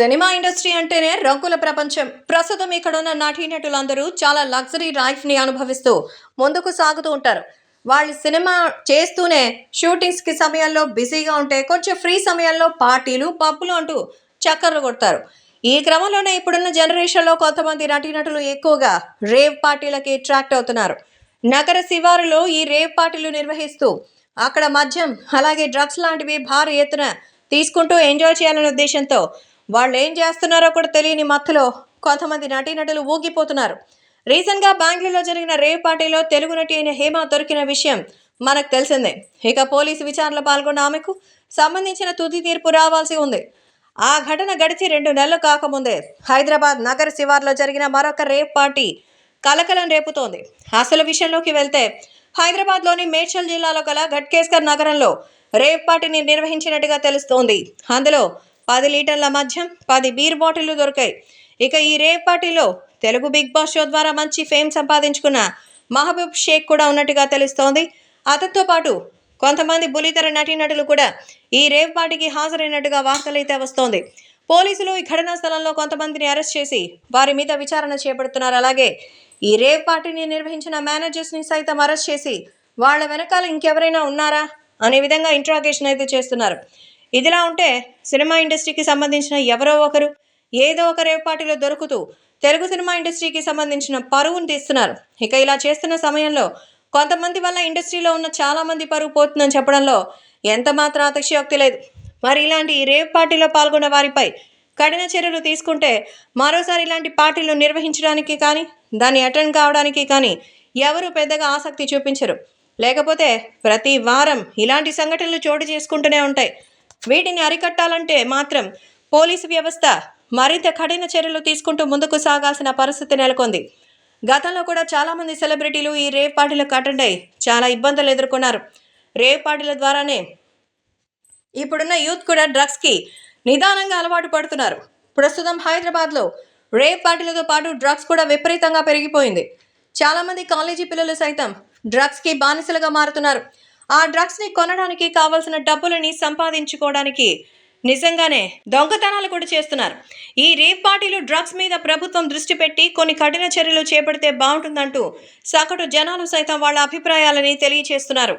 Cinema industry అంటేనే రంగుల ప్రపంచం. ప్రస్తుతం ఇక్కడున్న నటీనటులందరూ చాలా లగ్జరీ లైఫ్ని అనుభవిస్తూ ముందుకు సాగుతూ ఉంటారు. వాళ్ళు సినిమా చేస్తూనే షూటింగ్స్కి సమయంలో బిజీగా ఉంటే కొంచెం ఫ్రీ సమయంలో పార్టీలు పబ్బులు అంటూ చక్కర్లు కొడతారు. ఈ క్రమంలోనే ఇప్పుడున్న జనరేషన్లో కొంతమంది నటీనటులు ఎక్కువగా రేవ్ పార్టీలకి అట్రాక్ట్ అవుతున్నారు. నగర శివారులో ఈ రేవ్ పార్టీలు నిర్వహిస్తూ అక్కడ మద్యం అలాగే డ్రగ్స్ లాంటివి భారీ ఎత్తున తీసుకుంటూ ఎంజాయ్ చేయాలనే ఉద్దేశంతో వాళ్ళు ఏం చేస్తున్నారో కూడా తెలియని మత్తులో కొంతమంది నటీనటులు ఊగిపోతున్నారు. రీసెంట్గా బెంగళూరులో జరిగిన రేవ్ పార్టీలో తెలుగు నటి అయిన హేమ దొరికిన విషయం మనకు తెలిసిందే. ఇక పోలీసు విచారణలో పాల్గొన్న ఆమెకు సంబంధించిన తుది తీర్పు రావాల్సి ఉంది. ఆ ఘటన గడిచి రెండు నెలలు కాకముందే హైదరాబాద్ నగర శివార్లో జరిగిన మరొక రేవ్ పార్టీ కలకలం రేపుతోంది. అసలు విషయంలోకి వెళ్తే హైదరాబాద్లోని మేడ్చల్ జిల్లాలో గల ఘట్కేస్కర్ నగరంలో రేవ్ పార్టీని నిర్వహించినట్టుగా తెలుస్తోంది. అందులో పది లీటర్ల మద్యం పది బీర్ బాటిళ్ళు దొరికాయి. ఇక ఈ రేవ్ పార్టీలో తెలుగు బిగ్ బాస్ షో ద్వారా మంచి ఫేమ్ సంపాదించుకున్న మహబూబ్ షేక్ కూడా ఉన్నట్టుగా తెలుస్తోంది. అతనితో పాటు కొంతమంది బులితెర నటీనటులు కూడా ఈ రేవ్ పార్టీకి హాజరైనట్టుగా వార్తలైతే వస్తోంది. పోలీసులు ఈ ఘటనా స్థలంలో కొంతమందిని అరెస్ట్ చేసి వారి మీద విచారణ చేపడుతున్నారు. అలాగే ఈ రేవ్ పార్టీని నిర్వహించిన మేనేజర్స్ని సైతం అరెస్ట్ చేసి వాళ్ళ వెనకాల ఇంకెవరైనా ఉన్నారా? అనే విధంగా ఇంట్రాగేషన్ అయితే చేస్తున్నారు. ఇదిలా ఉంటే సినిమా ఇండస్ట్రీకి సంబంధించిన ఎవరో ఒకరు ఏదో ఒక రేపాటిలో పార్టీలో దొరుకుతూ తెలుగు సినిమా ఇండస్ట్రీకి సంబంధించిన పరువును తీస్తున్నారు. ఇక ఇలా చేస్తున్న సమయంలో కొంతమంది వల్ల ఇండస్ట్రీలో ఉన్న చాలా మంది పరువు పోతుందని చెప్పడంలో ఎంత మాత్రం అతిశయోక్తి లేదు. మరి ఇలాంటి ఈ రేవ్ పార్టీలో పాల్గొన్న వారిపై కఠిన చర్యలు తీసుకుంటే మరోసారి ఇలాంటి పార్టీలు నిర్వహించడానికి కానీ దాన్ని అటెండ్ కావడానికి కానీ ఎవరు పెద్దగా ఆసక్తి చూపించరు. లేకపోతే ప్రతి వారం ఇలాంటి సంఘటనలు చోటు చేసుకుంటూనే ఉంటాయి. వీటిని అరికట్టాలంటే మాత్రం పోలీసు వ్యవస్థ మరింత కఠిన చర్యలు తీసుకుంటూ ముందుకు సాగాల్సిన పరిస్థితి నెలకొంది. గతంలో కూడా చాలామంది సెలబ్రిటీలు ఈ రేవ్ పార్టీలకు అటెండ్ అయ్యి చాలా ఇబ్బందులు ఎదుర్కొన్నారు. రేవ్ పార్టీల ద్వారానే ఇప్పుడున్న యూత్ కూడా డ్రగ్స్కి నిదానంగా అలవాటు పడుతున్నారు. ప్రస్తుతం హైదరాబాద్లో రేవ్ పార్టీలతో పాటు డ్రగ్స్ కూడా విపరీతంగా పెరిగిపోయింది. చాలామంది కాలేజీ పిల్లలు సైతం డ్రగ్స్కి బానిసలుగా మారుతున్నారు. ఆ డ్రగ్స్ని కొనడానికి కావలసిన డబ్బులని సంపాదించుకోవడానికి నిజంగానే దొంగతనాలు కూడా చేస్తున్నారు. ఈ రేప్ పార్టీలు డ్రగ్స్ మీద ప్రభుత్వం దృష్టి పెట్టి కొన్ని కఠిన చర్యలు చేపడితే బాగుంటుందంటూ సగటు జనాలు సైతం వాళ్ళ అభిప్రాయాలని తెలియచేస్తున్నారు.